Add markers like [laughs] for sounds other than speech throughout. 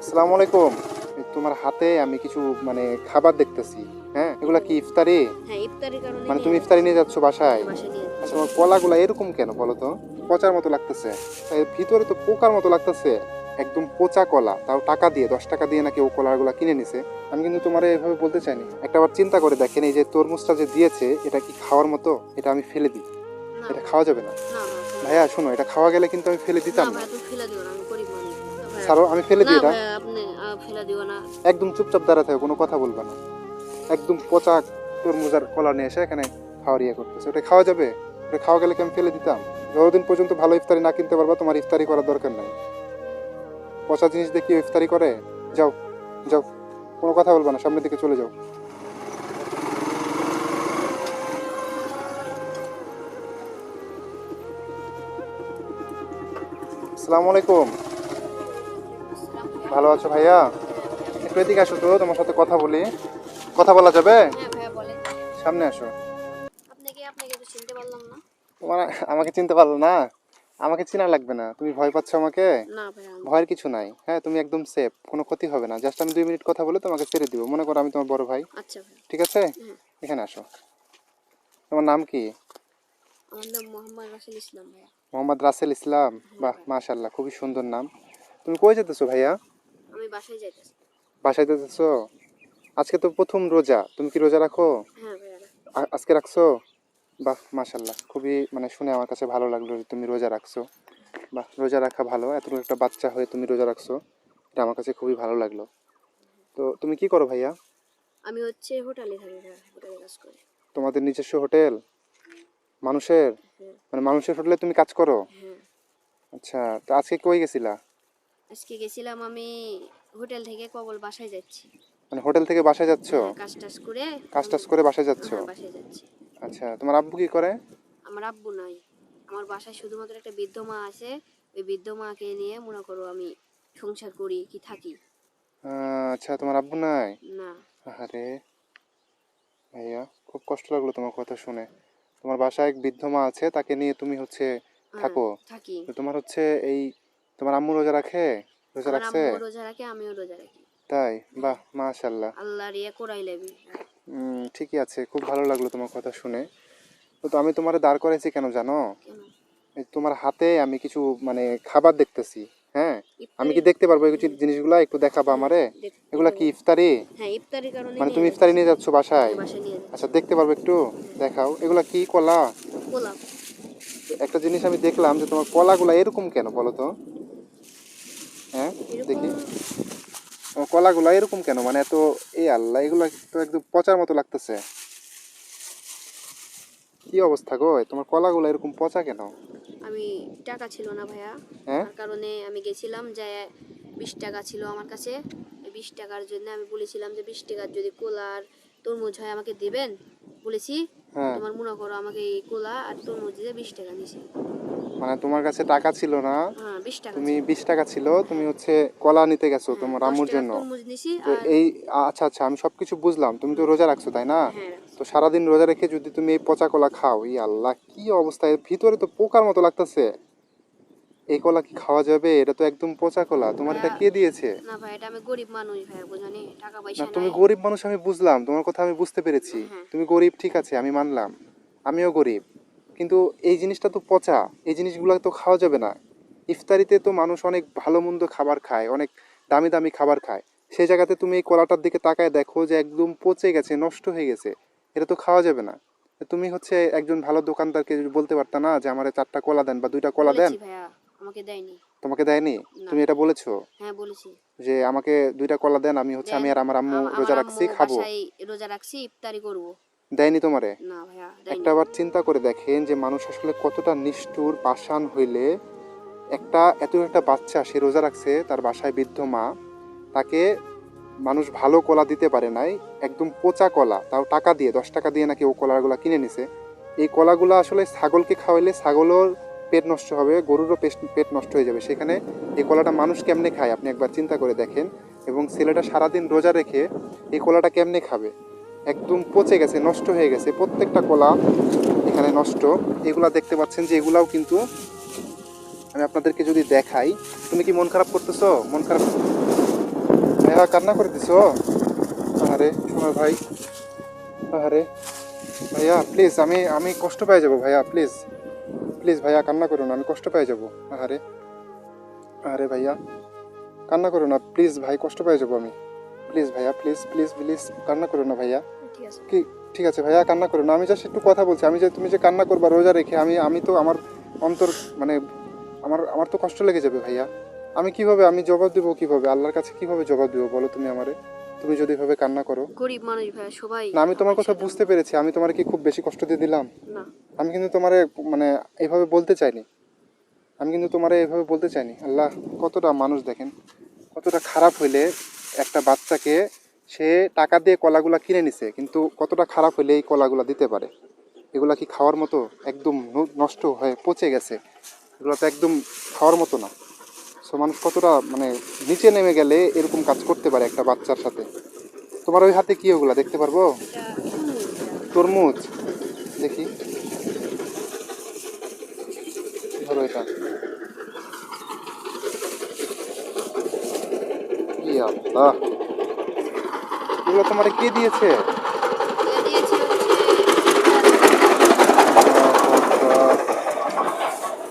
আসসালামু আলাইকুম। তোমার হাতে আমি কিছু মানে খাবার দেখতেছি। হ্যাঁ? এগুলা কি ইফতারি? হ্যাঁ ইফতারির কারণে মানে তুমি ইফতারি নিয়ে যাচ্ছ বাসায়? আচ্ছা তোমার কলাগুলা এরকম কেন বলো তো? পচার মতো লাগতেছে। এর ভিতরে তো পোকার মতো লাগতেছে। একদম পচা কলা। তাও টাকা দিয়ে দশ টাকা দিয়ে নাকি ও কলাগুলা কিনে নিছে। আমি কিন্তু তোমার এভাবে বলতে চাইনি। একটা বার চিন্তা করে দেখেন এই যে তরমুজটা যে দিয়েছে এটা কি খাওয়ার মতো? এটা আমি ফেলে দিই। এটা খাওয়া যাবে না। না ভাইয়া শোনো এটা খাওয়া গেলে কিন্তু আমি ফেলে না দিতাম না ছাড়ো আমি ফেলে দিই এটা আপনি ফেলে দিও না। একদম চুপচাপ দাঁড়া থাকে কোনো কথা বলবা না। একদম পচা তরমুজ আর কলা নিয়ে এসে এখানে খাওয়ার ইয়ে করতেছে। ওটা খাওয়া যাবে? ওটা খাওয়া গেলে কি আমি ফেলে দিতাম? যতদিন পর্যন্ত ভালো ইফতারি না কিনতে পারবা তোমার ইফতারি করার দরকার নাই। পচা জিনিস দিয়ে ইফতারি করে? যাও যাও কোনো কথা বলবা না সামনের দিকে চলে যাও। আসসালামু আলাইকুম। ভালো আছো ভাইয়া? একটু এদিকে আসো তো তোমার সাথে কথা বলি। কথা বলা যাবে? হ্যাঁ সামনে আসো। তোমার আমাকে চিনতে পারল না? আমাকে চেনা লাগবে না। তুমি ভয় পাচ্ছ আমাকে? ভয়ের কিছু নাই। হ্যাঁ তুমি একদম সেফ কোনো ক্ষতি হবে না। জাস্ট আমি দুই মিনিট কথা বলে তোমাকে ছেড়ে দিব। মনে করো আমি তোমার বড় ভাই। আচ্ছা ঠিক আছে? এখানে আসো। তোমার নাম কি? মোহাম্মদ রাসেল ইসলাম ভাইয়া। মোহাম্মদ রাসেল ইসলাম। বাহ মাশাল্লাহ খুবই সুন্দর নাম। তুমি কই যেতেছো ভাইয়া? আমি বাসায় যাইতেছি। বাসায় যেতেছো আজকে তো প্রথম রোজা। তুমি কি রোজা রাখো? হ্যাঁ আজকে রাখছো? বাহ মাশাল্লাহ খুবই মানে শুনে আমার কাছে ভালো লাগল যে তুমি রোজা রাখছো। বাহ রোজা রাখা ভালো। এতটুকু একটা বাচ্চা হয়ে তুমি রোজা রাখছো এটা আমার কাছে খুবই ভালো লাগল। তো তুমি কি করো ভাইয়া? আমি হচ্ছে হোটেলে থাকি হোটেলে কাজ করি। তোমাদের নিজস্ব হোটেল? মানুষের? হ্যাঁ। মানে মানুষের হোটেলে তুমি কাজ করো? হ্যাঁ। আচ্ছা তো আজকে কই গেছিলা? আজকে গেছিলাম আমি হোটেল থেকে কবল বাসায় যাচ্ছি। মানে হোটেল থেকে বাসায় যাচ্ছ? হ্যাঁ, কাজ টাজ করে কাজ টাজ করে বাসায় যাচ্ছ? হ্যাঁ, বাসায় যাচ্ছি। আচ্ছা তোমার আব্বু কি করে? আমার আব্বু নাই। আমার বাসায় শুধুমাত্র একটা বৃদ্ধ মা আছে। ওই বৃদ্ধ মাকে নিয়ে মনে করো আমি সংসার করি কি থাকি। আহ, আচ্ছা তোমার আব্বু নাই? না। আরে ভাইয়া খুব কষ্ট লাগল তোমার কথা শুনে। তোমার বাসায় এক বৃদ্ধ মা আছে তাকে নিয়ে তুমি হচ্ছে হ্যাঁ, থাকো। থাকি। তো তোমার হচ্ছে এই তোমার আম্মু রোজা রাখে? রোজা রাখছে? রোজা রাখে আমিও রোজা রাখি। তাই? বাহ মাশাল্লাহ আল্লাহর ইয়ে কোরাই উম, ঠিকই আছে খুব ভালো লাগল তোমার কথা শুনে। তো আমি তোমার দাঁড় করেছি কেন জানো? তোমার হাতে আমি কিছু মানে খাবার দেখতেছি হ্যাঁ? আমি কি দেখতে পারব এই জিনিসগুলা? একটু দেখাবা আমারে? এগুলা কি ইফতারি? হ্যাঁ ইফতারির কারণে মানে তুমি ইফতারি নিয়ে যাচ্ছ বাসায়? যাচ্ছি। আচ্ছা দেখতে পারব একটু দেখাও। এগুলা কি কলা? গোলাপ একটা জিনিস আমি দেখলাম যে তোমার কলাগুলা এরকম কেন বলো তো? হ্যাঁ দেখি। তোমার কলাগুলা এরকম কেন? মানে এত এই আল্লাহ এগুলা তো একদম পচার মতো লাগতেছে। কি অবস্থা গো? তোমার কলাগুলা এরকম পচা কেন? আমি টাকা ছিল না ভাইয়া। হ্যাঁ? তার কারণে আমি গেছিলাম যে বিশ টাকা ছিল আমার কাছে। বিশ টাকার জন্য আমি বলেছিলাম যে বিশ টাকার যদি কোলা আর তরমুজ হয় আমাকে দিবেন। বলেছি হ্যাঁ। তোমার মনে করো আমাকে এই কোলা আর তরমুজ দিয়ে বিশ টাকা নিছে মানে তোমার কাছে টাকা ছিল না হ্যাঁ তুমি বিশ টাকা ছিল তুমি হচ্ছে কলা নিতে গেছো হ্যাঁ, তোমার আম্মুর জন্য। তো এই আচ্ছা আচ্ছা আমি সবকিছু বুঝলাম তুমি তো রোজা রাখছো তাই না? হ্যাঁ তো সারাদিন রোজা রেখে যদি তুমি এই পচা কলা খাও ই আল্লাহ কি অবস্থা এর ভিতরে তো পোকার মতো লাগতেছে। এই কলা কি খাওয়া যাবে? এটা তো একদম পচা কলা তোমার এটা কে দিয়েছে? না ভাই এটা আমি গরিব মানুষ ভাই বুঝানি টাকা পয়সা না তুমি গরিব মানুষ আমি বুঝলাম তোমার কথা আমি বুঝতে পেরেছি। তুমি গরিব ঠিক আছে আমি মানলাম। আমিও গরিব। কিন্তু এই জিনিসটা তো পচা। এই জিনিসগুলো তো খাওয়া যাবে না। ইফতারিতে তো মানুষ অনেক ভালো মন্দ খাবার খায় অনেক দামি দামি খাবার খায়। সেই জায়গাতে তুমি এই কলাটার দিকে তাকায় দেখো যে একদম পচে গেছে নষ্ট হয়ে গেছে। এটা তো খাওয়া যাবে না। তুমি হচ্ছে একজন ভালো দোকানদারকে বলতে পারতা না যে আমার চারটা কলা দেন বা দুইটা কলা দেন। আমাকে দেয়নি। তোমাকে দেয়নি? তুমি এটা বলেছ? হ্যাঁ বলেছি। যে আমাকে দুইটা কলা দেন আমি হচ্ছে আমি আর আমার আম্মু রোজা রাখছি খাব। রোজা রাখছি ইফতারি করব। দেয়নি তোমারে? না ভাইয়া একটা বার চিন্তা করে দেখেন যে মানুষ আসলে কতটা নিষ্ঠুর পাষাণ হইলে একটা এত একটা বাচ্চা সে রোজা রাখছে তার বাসায় বৃদ্ধ মা তাকে মানুষ ভালো কলা দিতে পারে নাই একদম পচা কলা তাও টাকা দিয়ে দশ টাকা দিয়ে নাকি ও কলাগুলো কিনে নিছে। এই কলাগুলো আসলে ছাগলকে খাওয়াইলে ছাগলের পেট নষ্ট হবে গরুরও পেট- পেট নষ্ট হয়ে যাবে। সেখানে এই কলাটা মানুষ কেমনে খায় আপনি একবার চিন্তা করে দেখেন। এবং ছেলেটা সারাদিন রোজা রেখে এই কলাটা কেমনে খাবে? একদম পচে গেছে, নষ্ট হয়ে গেছে। প্রত্যেকটা কলা এখানে নষ্ট। এগুলা দেখতে পাচ্ছেন যে এগুলাও কিন্তু আমি আপনাদেরকে যদি দেখাই, তুমি কি মন খারাপ করতেছো? মন খারাপ ভাইয়া, কান্না করে দিছো? আরে আমার ভাই। আরে ভাইয়া প্লিজ আমি আমি কষ্ট পেয়ে যাব ভাইয়া প্লিজ প্লিজ ভাইয়া, কান্না করো না, আমি কষ্ট পেয়ে যাব। আরে আরে ভাইয়া, কান্না করো না প্লিজ ভাই, কষ্ট পেয়ে যাব আমি। প্লিজ ভাইয়া প্লিজ প্লিজ প্লিজ কান্না করো না ভাইয়া। কি ঠিক আছে ভাইয়া কান্না করো না। আমি জাস্ট একটু কথা বলছি। আমি যে তুমি যে কান্না করবা রোজা রেখে আমি আমি তো আমার অন্তর মানে আমার আমার তো কষ্ট লেগে যাবে ভাইয়া। আমি কীভাবে আমি জবাব দেবো কীভাবে? আল্লাহর কাছে কীভাবে জবাব দেবো বলো তুমি আমারে? তুমি যদি এভাবে কান্না করো। গরিব মানুষ ভাইয়া সবাই না আমি তোমার কথা বুঝতে পেরেছি। আমি তোমার কি খুব বেশি কষ্ট দিয়ে দিলাম? না। আমি কিন্তু তোমারে মানে এইভাবে বলতে চাইনি। আমি কিন্তু তোমারে এইভাবে বলতে চাইনি। আল্লাহ কতটা মানুষ দেখেন কতটা খারাপ হইলে একটা বাচ্চাকে সে টাকা দিয়ে কলাগুলা কিনে নিছে কিন্তু কতটা খারাপ হলে এই কলাগুলা দিতে পারে? এগুলা কি খাওয়ার মতো একদম নষ্ট হয়ে পচে গেছে? এগুলো তো একদম খাওয়ার মতো না। সো মানুষ কতটা মানে নিচে নেমে গেলে এরকম কাজ করতে পারে একটা বাচ্চার সাথে? তোমার ওই হাতে কি ওগুলা দেখতে পারব। তরমুজ। দেখি ধরো এটা এগুলো তোমার কে দিয়েছে?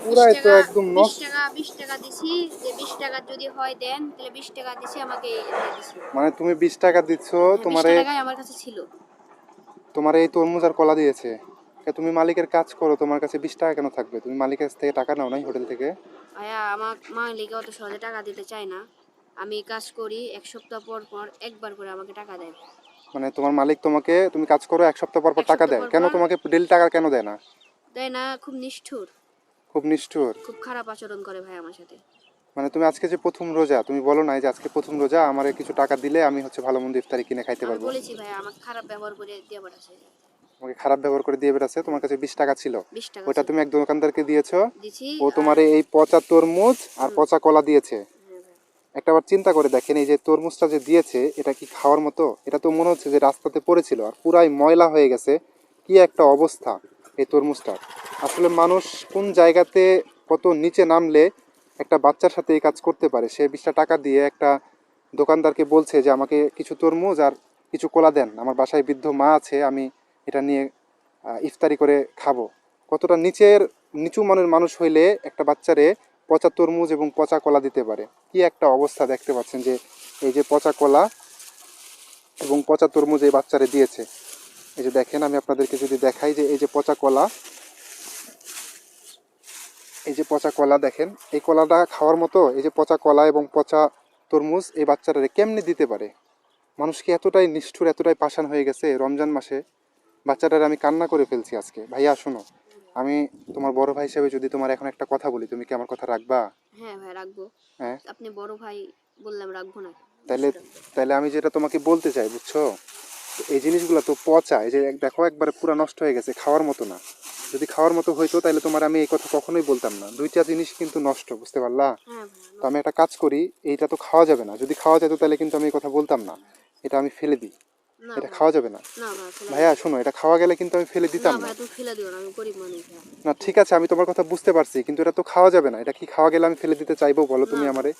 পুরাই তো 20 টাকা- একদম নষ্ট। টাকা বিশ টাকা দিছি। যে বিশ টাকা যদি হয় দেন তাহলে বিশ টাকা দিছি আমাকে মানে তুমি বিশ টাকা দিচ্ছ হ্যাঁ, টাকাই আমার কাছে ছিল। তোমার এই তরমুজ আর কলা দিয়েছে। তুমি মালিকের কাজ করো তোমার কাছে বিশ টাকা কেন থাকবে? তুমি মালিকের কাছ থেকে টাকা নাও নাই হোটেল থেকে। ভাইয়া আমার মালিক অত সহজে টাকা দিতে চায় না। আমি কাজ করি এক সপ্তাহ পর পর একবার করে আমাকে টাকা দেয়। মানে তোমার মালিক তোমাকে তুমি কাজ করো এক সপ্তাহ পর পর টাকা দেয়। কেন তোমাকে ডেলি টাকা কেন দেয় না? দেয় না খুব নিষ্ঠুর। খুব নিষ্ঠুর। খুব খারাপ আচরণ করে ভাই আমার সাথে। মানে তুমি আজকে যে প্রথম রোজা তুমি বলো না যে আজকে প্রথম রোজা আমার কিছু টাকা দিলে আমি হচ্ছে ভালো মন্দ ইফতারি কিনে খাইতে পারব। বলেছি ভাই আমাকে খারাপ ব্যবহার করে দিয়ে পাঠাচ্ছে তোমাকে খারাপ ব্যবহার করে দিয়ে বেড়াচ্ছে তোমার কাছে বিশ টাকা ছিল। ওইটা তুমি এক দোকানদারকে দিয়েছ। দিছি ও তোমার এই পচা তরমুজ আর পচা কলা দিয়েছে। হ্যাঁ ভাই। একটা বার চিন্তা করে দেখেন, এই যে তরমুজটা যে দিয়েছে, এটা কি খাওয়ার মতো? এটা তো মনে হচ্ছে যে রাস্তাতে পড়েছিল আর পুরাই ময়লা হয়ে গেছে। কি একটা অবস্থা এই তরমুজটার? আসলে মানুষ কোন জায়গাতে কত নিচে নামলে একটা বাচ্চার সাথে এই কাজ করতে পারে? সে বিশটা টাকা দিয়ে একটা দোকানদারকে বলছে যে, আমাকে কিছু তরমুজ আর কিছু কলা দেন। আমার বাসায় বৃদ্ধ মা আছে, আমি এটা নিয়ে ইফতারি করে খাব। কতটা নিচের, নিচু মানের মানুষ হইলে একটা বাচ্চারে পচা তরমুজ এবং পচা কলা দিতে পারে। কি একটা অবস্থা দেখতে পাচ্ছেন যে, এই যে পচা কলা এবং পচা তরমুজ এই বাচ্চারে দিয়েছে। এই যে দেখেন, আমি আপনাদেরকে যদি দেখাই যে, এই যে পচা কলা, এই যে পচা কলা দেখেন, এই কলাটা খাওয়ার মতো, এই যে পচা কলা এবং পচা তরমুজ এই বাচ্চাটারে কেমনি দিতে পারে? মানুষ কি এতটাই নিষ্ঠুর, এতটাই পাষাণ হয়ে গেছে রমজান মাসে? বাচ্চাটারে আমি কান্না করে ফেলছি আজকে। ভাইয়া, শোনো। আমি তোমার বড় ভাই হিসেবে যদি তোমার এখন একটা কথা বলি তুমি কি আমার কথা রাখবা? হ্যাঁ ভাই রাখব। হ্যাঁ? আপনি বড় ভাই বললাম রাখব না। তাহলে তাহলে আমি যেটা তোমাকে বলতে চাই বুঝছ? এই জিনিসগুলো তো পচা এই যে দেখো একবারে পুরো নষ্ট হয়ে গেছে খাওয়ার মতো না। যদি খাওয়ার মতো হইতো তাহলে তোমার আমি এই কথা কখনোই বলতাম না। দুইটা জিনিস কিন্তু নষ্ট বুঝতে পারলা? হ্যাঁ তো আমি একটা কাজ করি এইটা তো খাওয়া যাবে না। যদি খাওয়া যেত তাহলে কিন্তু আমি এই কথা বলতাম না। এটা আমি ফেলে দিই। এটা খাওয়া যাবে না। ভাইয়া শোনো এটা খাওয়া গেলে কিন্তু আমি ফেলে দিতাম না। না ঠিক আছে আমি তোমার কথা বুঝতে পারছি কিন্তু এটা তো খাওয়া যাবে না। এটা কি খাওয়া গেলে আমি ফেলে দিতে চাইব বলো তুমি আমারে?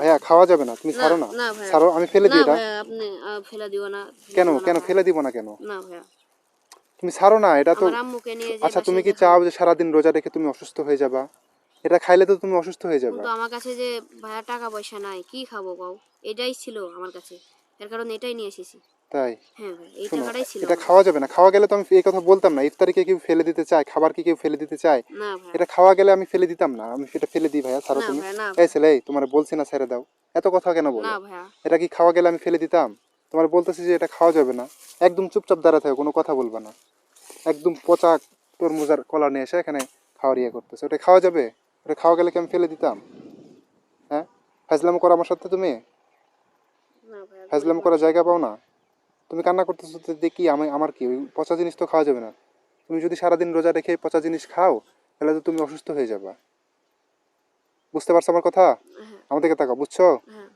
ভাইয়া খাওয়া যাবে না তুমি ছাড়ো না। ছাড়ো আমি ফেলে দিই এটা কেন কেন ফেলে দিব না কেন? তুমি ছাড়ো না এটা তো আচ্ছা তুমি কি চাও যে সারাদিন রোজা রেখে তুমি অসুস্থ হয়ে যাবা? এটা খাইলে তো তুমি অসুস্থ হয়ে যাবা। আমার কাছে যে ভাইয়া টাকা পয়সা নাই কি খাব এটাই ছিল আমার কাছে। এর কারণে এটাই নিয়ে এসেছি। তাই? হ্যাঁ শোনো এটা খাওয়া যাবে না। খাওয়া গেলে তো আমি এই কথা বলতাম না ইফতারি কি কেউ ফেলে দিতে চায় খাবার কি কেউ ফেলে দিতে চায়? এটা খাওয়া গেলে আমি ফেলে দিতাম না আমি সেটা ফেলে দিই ভাইয়া ছাড়ো তুমি। এই ছেলে তোমার বলছি না ছেড়ে দাও। এত কথা কেন বলো? এটা কি খাওয়া গেলে আমি ফেলে দিতাম? তোমার বলতেছি যে এটা খাওয়া যাবে না। একদম চুপচাপ দাঁড়া থাকো কোনো কথা বলবা না। একদম পচা তরমুজ আর কলা নিয়ে এসে এখানে খাওয়ার ইয়ে করতেছে। ওটা খাওয়া যাবে? ওটা খাওয়া গেলে কি আমি ফেলে দিতাম? হ্যাঁ? ফাজলাম করো আমার সাথে তুমি? ফাজলাম করার জায়গা পাও না? তুমি কান্না করতেছো তো দেখি আমি আমার কি? ওই পচা জিনিস তো খাওয়া যাবে না। তুমি যদি সারাদিন রোজা রেখে পচা জিনিস খাও তাহলে তো তুমি অসুস্থ হয়ে যাবা। বুঝতে পারছ আমার কথা? আমাদেরকে আমার দিকে তাকাও বুঝছ? হ্যাঁ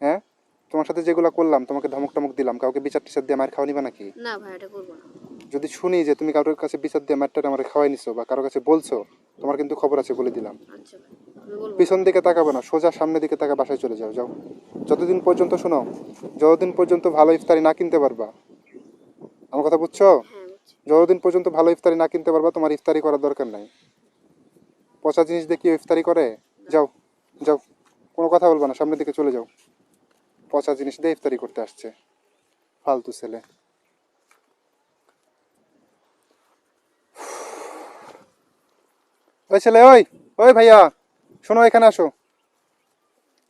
হ্যাঁ। তোমার সাথে যেগুলো করলাম তোমাকে ধমক টমক দিলাম কাউকে বিচার টিচার দিয়ে মার খাওয়া নিবা নাকি? না ভাই এটা করব না। যদি শুনি যে তুমি কারোর কাছে বিচার দিয়ে মারটা আমার খাওয়াই নিছো বা কারোর কাছে বলছো তোমার কিন্তু খবর আছে বলে দিলাম। আচ্ছা পিছন দিকে তাকাবে না সোজা সামনের দিকে তাকা বাসায় চলে যাও যাও। যতদিন পর্যন্ত শোনো যতদিন পর্যন্ত ভালো ইফতারি না কিনতে পারবা আমার কথা বুঝছ? হ্যাঁ যতদিন পর্যন্ত ভালো ইফতারি না কিনতে পারবা তোমার ইফতারি করার দরকার নাই। পচা জিনিস দিয়ে ইফতারি করে? যাও যাও। কোনো কথা বলব না সামনের দিকে চলে যাও। পচা জিনিস দিয়ে ইফতারি করতে আসছে ফালতু ছেলে। ওই ছেলে ওই ওই ভাইয়া শোনো এখানে আসো।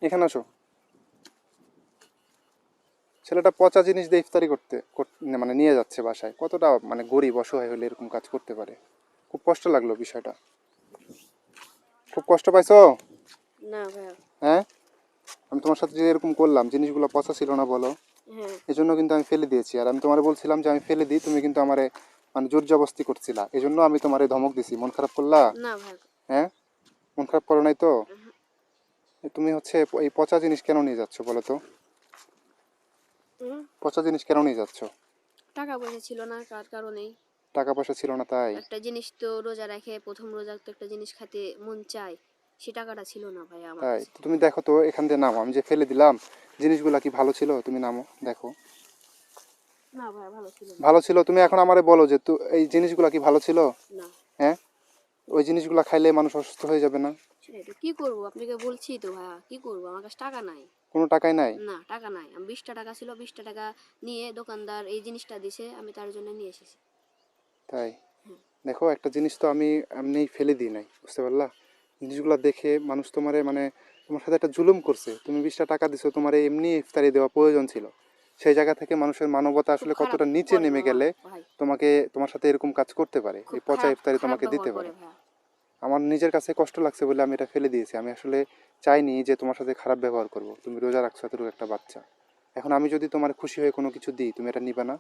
এখানে আসো। ছেলেটা পচা জিনিস দিয়ে ইফতারি করতে মানে নিয়ে যাচ্ছে বাসায়। কতটা মানে গরিব অসহায় হলে এরকম কাজ করতে পারে? খুব কষ্ট লাগল বিষয়টা। খুব কষ্ট পাইছো? না হ্যাঁ? আমি তোমার সাথে যে এরকম করলাম জিনিসগুলো পচা ছিল না বলো। হ্যাঁ। এই জন্য কিন্তু আমি ফেলে দিয়েছি। আর আমি তোমার বলছিলাম যে আমি ফেলে দিই তুমি কিন্তু আমারে মানে জোর জবস্তি করছিলা। এই জন্য আমি তোমারে ধমক দিছি। মন খারাপ করলা? হ্যাঁ? মন খারাপ করো নাই তো? তুমি হচ্ছে এই পচা জিনিস কেন নিয়ে যাচ্ছ বলো তো? পচা জিনিস কেন নিয়ে যাচ্ছ? টাকা পয়সা ছিল না কার কারণেই। টাকা পয়সা ছিল না তাই? একটা জিনিস তো রোজা রেখে প্রথম রোজা তো একটা জিনিস খেতে মন চায়। সে টাকাটা ছিল না ভাই আমার তাই? তুমি দেখো তো এখান দিয়ে নামো। আমি যে ফেলে দিলাম জিনিসগুলা কি ভালো ছিল? তুমি নামো দেখো। ভালো ছিল তুমি এখন আমারে বলো যে এই জিনিসগুলা কি ভালো ছিল? হ্যাঁ? ওই জিনিসগুলা খাইলে মানুষ অসুস্থ হয়ে যাবে না? কি করব? আপনাকে বলছি তো ভাইয়া কি করব? আমার কাছে টাকা নাই। কোনো টাকাই নাই? না টাকা নাই। আমি বিশটা টাকা ছিল বিশটা টাকা নিয়ে দোকানদার এই জিনিসটা দিছে আমি তার জন্য নিয়ে এসেছি। তাই? দেখো একটা জিনিস তো আমি এমনি ফেলে দিই নাই বুঝতে পারলা? জিনিসগুলো দেখে মানুষ তোমারে মানে তোমার সাথে একটা জুলুম করছে। তুমি বিশটা টাকা দিছো তোমার এমনি ইফতারি দেওয়া প্রয়োজন ছিল। সেই জায়গা থেকে মানুষের মানবতা আসলে কতটা নিচে নেমে গেলে তোমাকে তোমার সাথে এরকম কাজ করতে পারে এই পচা ইফতারি তোমাকে দিতে পারে। আমার নিজের কাছে কষ্ট লাগছে বলে আমি এটা ফেলে দিয়েছি। আমি আসলে চাইনি যে তোমার সাথে খারাপ ব্যবহার করব। তুমি রোজা রাখছো এতটুকু একটা বাচ্চা। এখন আমি যদি তোমার খুশি হয়ে কোনো কিছু দিই তুমি এটা নিবে না?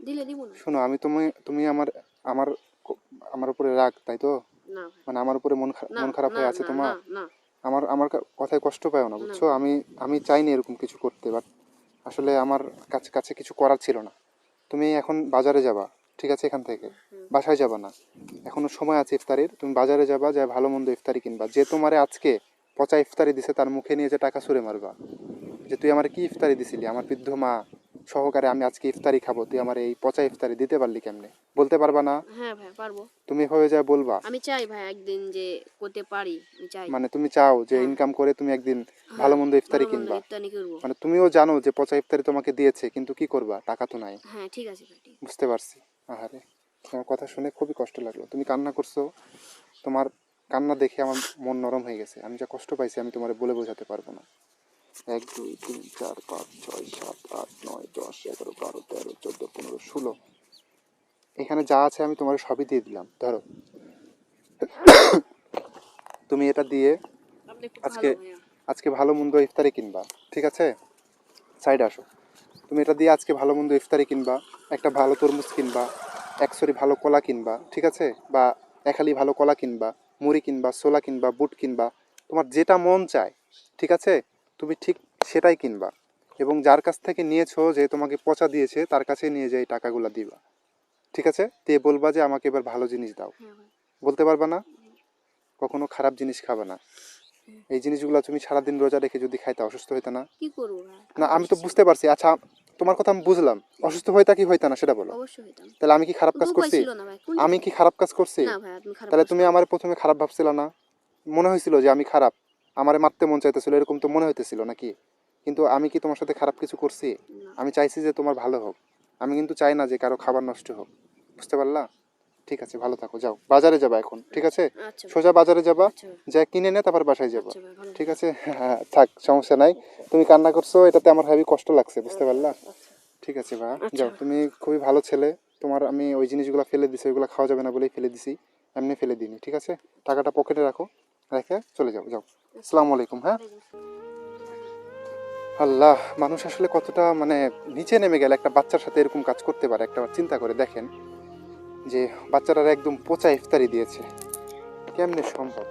দিলে দিব না। শোনো আমি তুমি তুমি আমার আমার আমার উপরে রাগ তাই তো? না। মানে আমার উপরে মন মন খারাপ হয়ে আছে তোমার? আমার আমার কথায় কষ্ট পাও না বুঝছ? আমি আমি চাইনি এরকম কিছু করতে বাট আসলে আমার কাছে কাছে কিছু করার ছিল না। তুমি এখন বাজারে যাবা ঠিক আছে এখান থেকে? বাসায় যাবা না। এখনও সময় আছে ইফতারির তুমি বাজারে যাবা যা ভালো মন্দ ইফতারি কিনবা। যে তোমারে আজকে পচা ইফতারি দিছে তার মুখে নিয়ে যে টাকা ছুঁড়ে মারবা। যে তুই আমার কি ইফতারি দিছিলি? আমার বৃদ্ধ মা সহকারে আমি আজকে ইফতারি খাব। তুই আমার এই পচা ইফতারি দিতে পারলি কেমনে? বলতে পারবা না? হ্যাঁ ভাই পারব। তুমি এভাবে যা বলবা। আমি চাই ভাই একদিন যে করতে পারি আমি চাই। মানে তুমি চাও যে হ্যাঁ। ইনকাম করে তুমি একদিন ভালো মন্দ ইফতারি কিনবা। ইফতারি করব। মানে তুমিও জানো যে পচা ইফতারি তোমাকে দিয়েছে কিন্তু কি করবা? টাকা তো নাই। হ্যাঁ ঠিক আছে ভাই বুঝতে পারছি। আহারে তোমার কথা শুনে খুবই কষ্ট লাগল। তুমি কান্না করছ তোমার কান্না দেখে আমার মন নরম হয়ে গেছে। আমি যা কষ্ট পাইছি আমি তোমার বলে বোঝাতে পারব না। এক দুই তিন চার পাঁচ ছয় সাত আট নয় দশ এগারো বারো তেরো চোদ্দ পনেরো ষোলো। এখানে যা আছে আমি তোমার সবই দিয়ে দিলাম ধরো। তুমি এটা দিয়ে আজকে- আজকে ভালো মন্দ ইফতারি কিনবা ঠিক আছে? সাইডে আসো। তুমি এটা দিয়ে আজকে ভালো মন্দ ইফতারি কিনবা একটা ভালো তরমুজ কিনবা একশরি ভালো কলা কিনবা ঠিক আছে? বা একালি ভালো কলা কিনবা মুড়ি কিনবা ছোলা কিনবা বুট কিনবা তোমার যেটা মন চায় ঠিক আছে? তুমি ঠিক সেটাই কিনবা। এবং যার কাছ থেকে নিয়েছো যে তোমাকে পচা দিয়েছে তার কাছে নিয়ে যাই টাকাগুলো দিবা। ঠিক আছে? দিয়ে বলবা যে আমাকে এবার ভালো জিনিস দাও। হ্যাঁ বলতে পারবা না? কখনো খারাপ জিনিস খাবে না। এই জিনিসগুলো তুমি সারাদিন রোজা রেখে যদি খাইতে অসুস্থ হইতে না? কি করব না আমি তো বুঝতে পারছি। আচ্ছা তোমার কথা আমি বুঝলাম। অসুস্থ হইতা কি হইতা না সেটা বলো। তাহলে আমি কি খারাপ কাজ করছি? আমি কি খারাপ কাজ করছি? তাহলে তুমি আমার প্রথমে খারাপ ভাবছিল না? মনে হয়েছিল যে আমি খারাপ। আমারে মারতে মন চাইতেছিল এরকম তো মনে হইতেছিল নাকি? কিন্তু আমি কি তোমার সাথে খারাপ কিছু করছি? আমি চাইছি যে তোমার ভালো হোক। আমি কিন্তু চাই না যে কারও খাবার নষ্ট হোক। বুঝতে পারলা? ঠিক আছে ভালো থাকো যাও। বাজারে যাবা এখন ঠিক আছে? আচ্ছা সোজা বাজারে যাবা আচ্ছা। যা কিনে নে তারপর বাসায় যাবা। আচ্ছা ঠিক আছে? হ্যাঁ [laughs] থাক সমস্যা নাই। তুমি কান্না করছ এটাতে আমার হেভি কষ্ট লাগছে বুঝতে পারলা? ঠিক আছে বা। যাও। তুমি খুবই ভালো ছেলে। তোমার আমি ওই জিনিসগুলো ফেলে দিছি ওইগুলো খাওয়া যাবে না বলেই ফেলে দিছি। এমনি ফেলে দিইনি ঠিক আছে? টাকাটা পকেটে রাখো রেখে চলে যাও যাও। আসসালামু আলাইকুম হ্যাঁ? আল্লাহ, মানুষ আসলে কতটা মানে নিচে নেমে গেলে একটা বাচ্চার সাথে এরকম কাজ করতে পারে, একটা চিন্তা করে দেখেন যে বাচ্চারা একদম পচা ইফতারি দিয়েছে। কেমনে সম্ভব?